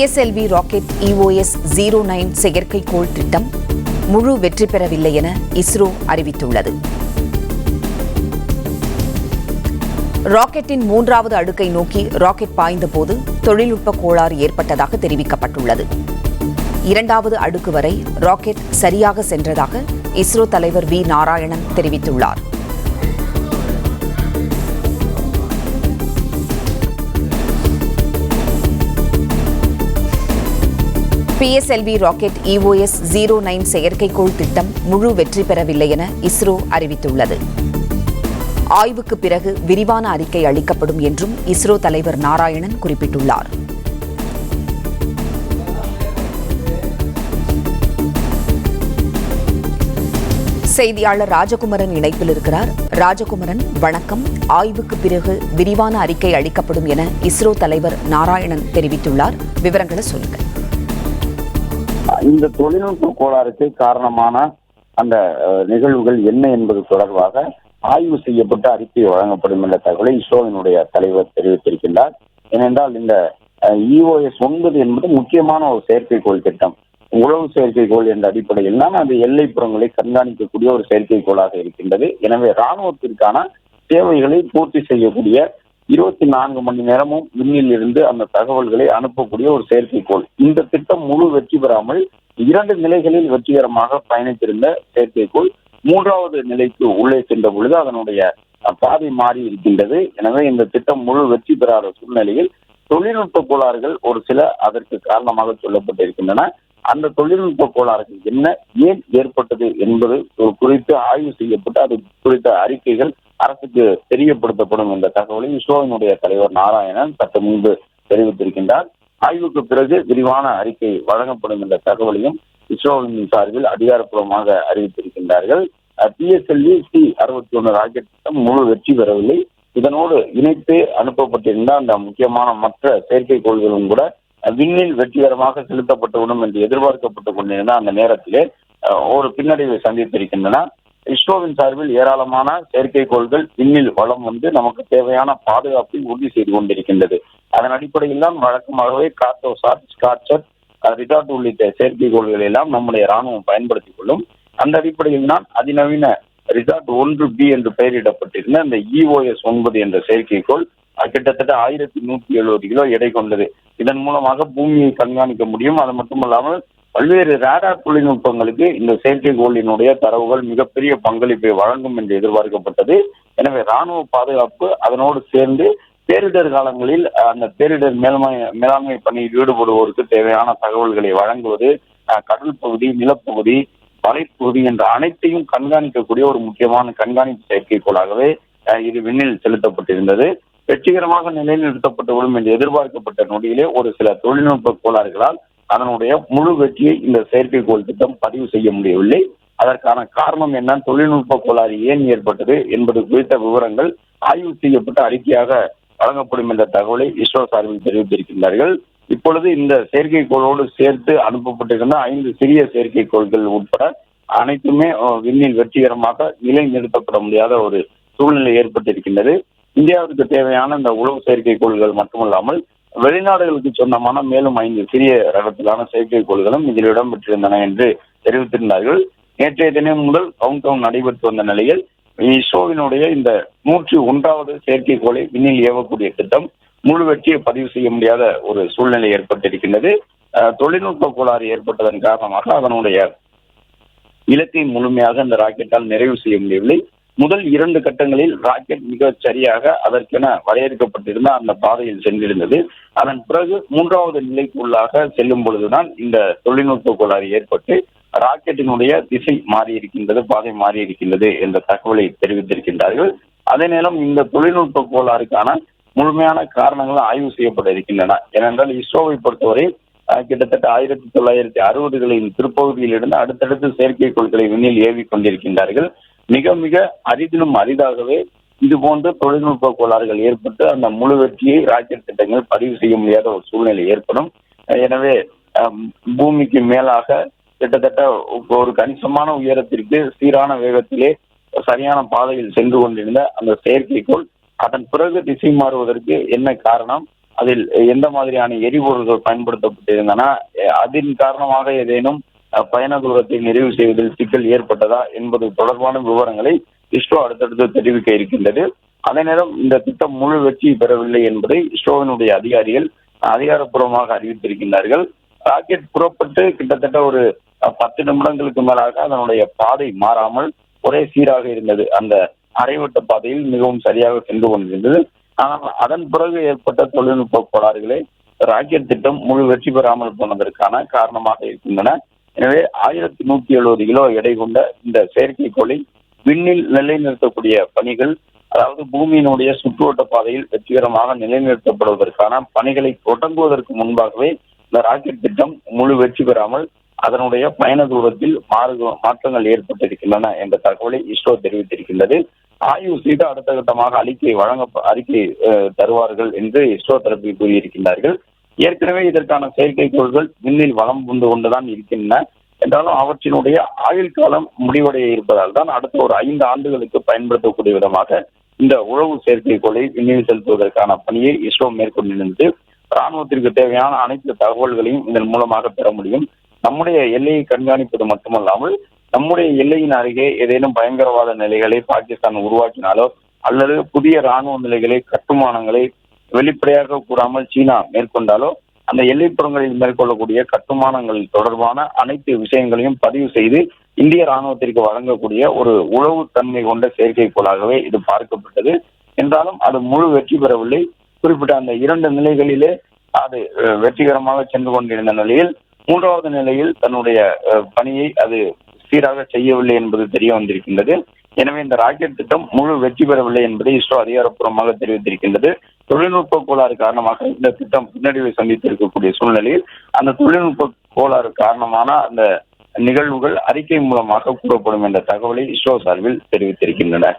PSLV rocket EOS zero nine செயற்கைக்கோள் திட்டம் முழு வெற்றி பெறவில்லை என இஸ்ரோ அறிவித்துள்ளது. ராக்கெட்டின் மூன்றாவது அடுக்கை நோக்கி ராக்கெட் பாய்ந்தபோது தொழில்நுட்ப கோளாறு ஏற்பட்டதாக தெரிவிக்கப்பட்டுள்ளது. இரண்டாவது அடுக்கு வரை ராக்கெட் சரியாக சென்றதாக இஸ்ரோ தலைவர் வி நாராயணன் தெரிவித்துள்ளார். PSLV rocket EOS zero nine செயற்கைக்கோள் திட்டம் முழு வெற்றி பெறவில்லை என இஸ்ரோ அறிவித்துள்ளது. ஆய்வுக்கு பிறகு விரிவான அறிக்கை அளிக்கப்படும் என்றும் இஸ்ரோ தலைவர் நாராயணன் குறிப்பிட்டுள்ளார். செய்தியாளர் ராஜகுமரன் இணைப்பில் இருக்கிறார். ராஜகுமரன் வணக்கம். ஆய்வுக்கு பிறகு விரிவான அறிக்கை அளிக்கப்படும் என இஸ்ரோ தலைவர் நாராயணன் தெரிவித்துள்ளார். விவரங்களை சொல்லுங்கள். இந்த தொழில்நுட்ப கோளாறுக்கு காரணமான அந்த நிகழ்வுகள் என்ன என்பது தொடர்பாக ஆய்வு செய்யப்பட்டு அறிக்கை வழங்கப்படும் என்ற தகவலை இஸ்ரோவினுடைய தலைவர் தெரிவித்திருக்கின்றார். ஏனென்றால் இந்த இஓஎஸ் ஒன்பது என்பது முக்கியமான ஒரு செயற்கைக்கோள் திட்டம். உழவு செயற்கைக்கோள் என்ற அடிப்படையில் தான் அது எல்லைப்புறங்களை கண்காணிக்கக்கூடிய ஒரு செயற்கைக்கோளாக இருக்கின்றது. எனவே ராணுவத்திற்கான தேவைகளை பூர்த்தி செய்யக்கூடிய இருபத்தி நான்கு மணி நேரமும் விண்ணில் இருந்து அந்த தகவல்களை அனுப்பக்கூடிய ஒரு செயற்கைக்கோள். இந்த திட்டம் முழு வெற்றி பெறாமல் இரண்டு நிலைகளில் வெற்றிகரமாக பயணித்திருந்த செயற்கைக்கோள் மூன்றாவது நிலைக்கு உள்ளே சென்ற பொழுது அதனுடைய பாதை மாறி இருக்கின்றது. எனவே இந்த திட்டம் முழு வெற்றி பெறாத சூழ்நிலையில் தொழில்நுட்ப கோளாறுகள் ஒரு சில அதற்கு காரணமாக சொல்லப்பட்டிருக்கின்றன. அந்த தொழில்நுட்ப கோளாறுகள் என்ன ஏன் ஏற்பட்டது என்பது குறித்து ஆய்வு செய்யப்பட்டு அது குறித்த அறிக்கைகள் அரசுக்கு தெரியப்படுத்தப்படும் என்ற தகவலை இஸ்ரோவினுடைய தலைவர் நாராயணன் சற்று முன்பு தெரிவித்திருக்கின்றார். ஆய்வுக்கு பிறகு விரிவான அறிக்கை வழங்கப்படும் என்ற தகவலையும் இஸ்ரோவின் சார்பில் அதிகாரப்பூர்வமாக அறிவித்திருக்கின்றார்கள். பிஎஸ்எல்வி சி அறுபத்தி ஒன்று ராக்கெட் திட்டம் முழு வெற்றி பெறவில்லை. இதனோடு இணைத்து அனுப்பப்பட்டிருந்த அந்த முக்கியமான மற்ற செயற்கைக்கோள்களும் கூட விண்ணில் வெற்றிகரமாக செலுத்தப்பட்டுவிடும் என்று எதிர்பார்க்கப்பட்டுக் கொண்டிருந்த அந்த நேரத்திலே ஒரு பின்னடைவை சந்தித்திருக்கின்றன. இஸ்ரோவின் சார்பில் ஏராளமான செயற்கைக்கோள்கள் விண்ணில் வளம் வந்து நமக்கு தேவையான பாதுகாப்பை உறுதி செய்து கொண்டிருக்கின்றது. அதன் அடிப்படையில் தான் வழக்கமாகவே கார்டோசாட் ஸ்காட்சட் ரிசார்ட் உள்ளிட்ட செயற்கைக்கோள்களை எல்லாம் நம்முடைய ராணுவம் பயன்படுத்திக் கொள்ளும். அந்த அடிப்படையில் தான் அதிநவீன ரிசார்ட் ஒன்று பி என்று பெயரிடப்பட்டிருந்த இந்த இஓஎஸ் ஒன்பது என்ற செயற்கைக்கோள் கிட்டத்தட்ட ஆயிரத்தி நூத்தி எழுபது கிலோ எடை கொண்டது. இதன் மூலமாக பூமியை கண்காணிக்க முடியும். அது மட்டுமல்லாமல் பல்வேறு ரேடார் தொழில்நுட்பங்களுக்கு இந்த செயற்கைக்கோளினுடைய தரவுகள் மிகப்பெரிய பங்களிப்பை வழங்கும் என்று எதிர்பார்க்கப்பட்டது. எனவே ராணுவ பாதுகாப்பு அதனோடு சேர்ந்து பேரிடர் காலங்களில் அந்த பேரிடர் மேலாண்மை மேலாண்மை பணியில் ஈடுபடுவோருக்கு தேவையான தகவல்களை வழங்குவது கடல் பகுதி நிலப்பகுதி மலைப்பகுதி என்ற அனைத்தையும் கண்காணிக்கக்கூடிய ஒரு முக்கியமான கண்காணிப்பு செயற்கைக்கோளாகவே இது விண்ணில் செலுத்தப்பட்டிருந்தது. வெற்றிகரமாக நிலைநிறுத்தப்பட்டுவிடும் என்று எதிர்பார்க்கப்பட்ட நொடியிலே ஒரு சில தொழில்நுட்ப கோளாறுகளால் அதனுடைய முழு வெற்றியை இந்த செயற்கைக்கோள் திட்டம் பதிவு செய்ய முடியவில்லை. அதற்கான காரணம் என்ன தொழில்நுட்ப கோளாறு ஏன் ஏற்பட்டது என்பது குறித்த விவரங்கள் ஆய்வு செய்யப்பட்ட அறிக்கையாக வழங்கப்படும் என்ற தகவலை இஸ்ரோ சார்பில் தெரிவித்திருக்கின்றார்கள். இப்பொழுது இந்த செயற்கைக்கோளோடு சேர்த்து அனுப்பப்பட்டிருந்த ஐந்து சிறிய செயற்கைக்கோள்கள் உட்பட அனைத்துமே விண்ணில் வெற்றிகரமாக நிலைநிறுத்தப்பட முடியாத ஒரு சூழ்நிலை ஏற்பட்டிருக்கின்றது. இந்தியாவிற்கு தேவையான இந்த உளவு செயற்கைக்கோள்கள் மட்டுமல்லாமல் வெளிநாடுகளுக்கு சொந்தமான மேலும் ஐந்து சிறிய ரகத்திலான செயற்கைக்கோள்களும் இதில் இடம்பெற்றிருந்தன என்று தெரிவித்திருந்தார்கள். நேற்றைய தினம் முதல் கவுண்ட் டவுன் நடைபெற்று வந்த நிலையில் இஸ்ரோவினுடைய இந்த நூற்றி ஒன்றாவது செயற்கைக்கோளை விண்ணில் ஏவக்கூடிய திட்டம் முழு வெற்றியை பதிவு செய்ய முடியாத ஒரு சூழ்நிலை ஏற்பட்டிருக்கின்றது. அஹ், தொழில்நுட்ப கோளாறு ஏற்பட்டதன் காரணமாக அதனுடைய இலக்கை முழுமையாக இந்த ராக்கெட்டால் நிறைவு செய்ய முடியவில்லை. முதல் இரண்டு கட்டங்களில் ராக்கெட் மிக சரியாக அதற்கென வரையறுக்கப்பட்டிருந்த அந்த பாதையில் சென்றிருந்தது. அதன் பிறகு மூன்றாவது நிலைக்குள்ளாக செல்லும் பொழுதுதான் இந்த தொழில்நுட்ப கோளாறு ஏற்பட்டு ராக்கெட்டினுடைய திசை மாறி இருக்கின்றது பாதை மாறி இருக்கின்றது என்ற தகவலை தெரிவித்திருக்கின்றார்கள். அதே நேரம் இந்த தொழில்நுட்ப கோளாறுக்கான முழுமையான காரணங்கள் ஆய்வு செய்யப்பட இருக்கின்றன. ஏனென்றால் இஸ்ரோவை பொறுத்தவரை கிட்டத்தட்ட ஆயிரத்தி தொள்ளாயிரத்தி அறுபதுகளின் பிற்பகுதியிலிருந்து அடுத்தடுத்து செயற்கைக்கோள்களை விண்ணில் ஏவி கொண்டிருக்கின்றார்கள். மிக மிக அரிதிலும் அரிதாகவே இது போன்ற தொழில்நுட்ப கோளாறுகள் ஏற்பட்டு அந்த முழு வெற்றியை ராக்கெட் திட்டங்கள் பதிவு செய்ய முடியாத ஒரு சூழ்நிலை ஏற்படும். எனவே பூமிக்கு மேலாக கிட்டத்தட்ட ஒரு கணிசமான உயரத்திற்கு சீரான வேகத்திலே சரியான பாதையில் சென்று கொண்டிருந்த அந்த செயற்கைக்கோள் அதன் பிறகு திசை மாறுவதற்கு என்ன காரணம்? அதில் எந்த மாதிரியான எரிபொருள்கள் பயன்படுத்தப்பட்டிருந்தன? அதன் காரணமாக ஏதேனும் பயண தூரத்தை நிறைவு செய்வதில் சிக்கல் ஏற்பட்டதா என்பது தொடர்பான விவரங்களை இஸ்ரோ அடுத்தடுத்து தெரிவிக்க இருக்கின்றது. அதே நேரம் இந்த திட்டம் முழு வெற்றி பெறவில்லை என்பதை இஸ்ரோவினுடைய அதிகாரிகள் அதிகாரப்பூர்வமாக அறிவித்திருக்கின்றார்கள். ராக்கெட் புறப்பட்டு கிட்டத்தட்ட ஒரு பத்து நிமிடங்களுக்கு மேலாக அதனுடைய பாதை மாறாமல் ஒரே சீராக இருந்தது. அந்த அரைவட்ட பாதையில் மிகவும் சரியாக சென்று கொண்டிருந்தது. ஆனால் அதன் பிறகு ஏற்பட்ட தொழில்நுட்ப கோளாறுகளே ராக்கெட் திட்டம் முழு வெற்றி பெறாமல் போனதற்கான காரணமாக இருக்கின்றன. எனவே ஆயிரத்தி நூத்தி எழுபது கிலோ எடை கொண்ட இந்த செயற்கைக்கோளை விண்ணில் நிலைநிறுத்தக்கூடிய பணிகள் அதாவது பூமியினுடைய சுற்றுவட்ட பாதையில் வெற்றிகரமாக நிலைநிறுத்தப்படுவதற்கான பணிகளை தொடங்குவதற்கு முன்பாகவே இந்த ராக்கெட் திட்டம் முழு வெற்றி பெறாமல் அதனுடைய பயண தூரத்தில் மாறு மாற்றங்கள் ஏற்பட்டிருக்கின்றன என்ற தகவலை இஸ்ரோ தெரிவித்திருக்கின்றது. ஆய்வு செய்து அடுத்த கட்டமாக அறிக்கை வழங்க அறிக்கை தருவார்கள் என்று இஸ்ரோ தரப்பில் கூறியிருக்கின்றார்கள். ஏற்கனவே இதற்கான செயற்கைக்கோள்கள் விண்ணில் வளம் புந்து கொண்டுதான் இருக்கின்றன. என்றாலும் அவற்றினுடைய ஆயுள் காலம் முடிவடைய இருப்பதால் தான் அடுத்த ஒரு ஐந்து ஆண்டுகளுக்கு பயன்படுத்தக்கூடிய விதமாக இந்த உழவு செயற்கைக்கோளை விண்ணில் செலுத்துவதற்கான பணியை இஸ்ரோ மேற்கொண்டிருந்தது ராணுவத்திற்கு தேவையான அனைத்து தகவல்களையும் இதன் மூலமாக பெற முடியும். நம்முடைய எல்லையை கண்காணிப்பது மட்டுமல்லாமல் நம்முடைய எல்லையின் அருகே ஏதேனும் பயங்கரவாத நிலைகளை பாகிஸ்தான் உருவாக்கினாலோ அல்லது புதிய ராணுவ நிலைகளை கட்டுமானங்களை வெளிப்படையாக கூறாமல் சீனா மேற்கொண்டாலோ அந்த எல்லைப்புறங்களில் மேற்கொள்ளக்கூடிய கட்டுமானங்கள் தொடர்பான அனைத்து விஷயங்களையும் பதிவு செய்து இந்திய ராணுவத்திற்கு வழங்கக்கூடிய ஒரு உளவு தன்மை கொண்ட செயற்கைக்கோளாகவே இது பார்க்கப்பட்டது. என்றாலும் அது முழு வெற்றி பெறவில்லை. குறிப்பிட்ட அந்த இரண்டு நிலைகளிலே அது அஹ், வெற்றிகரமாக சென்று கொண்டிருந்த நிலையில் மூன்றாவது நிலையில் தன்னுடைய அஹ், பணியை அது சீராக செய்யவில்லை என்பது தெரிய வந்திருக்கின்றது. எனவே இந்த ராக்கெட் திட்டம் முழு வெற்றி பெறவில்லை என்பதை இஸ்ரோ அதிகாரப்பூர்வமாக தெரிவித்திருக்கின்றது. தொழில்நுட்ப கோளாறு காரணமாக இந்த திட்டம் பின்னடைவை சந்தித்திருக்கக்கூடிய சூழ்நிலையில் அந்த தொழில்நுட்ப கோளாறு காரணமான அந்த நிகழ்வுகள் அறிக்கை மூலமாக கூறப்படும் என்ற தகவலை இஸ்ரோ சார்பில் தெரிவித்திருக்கின்றனர்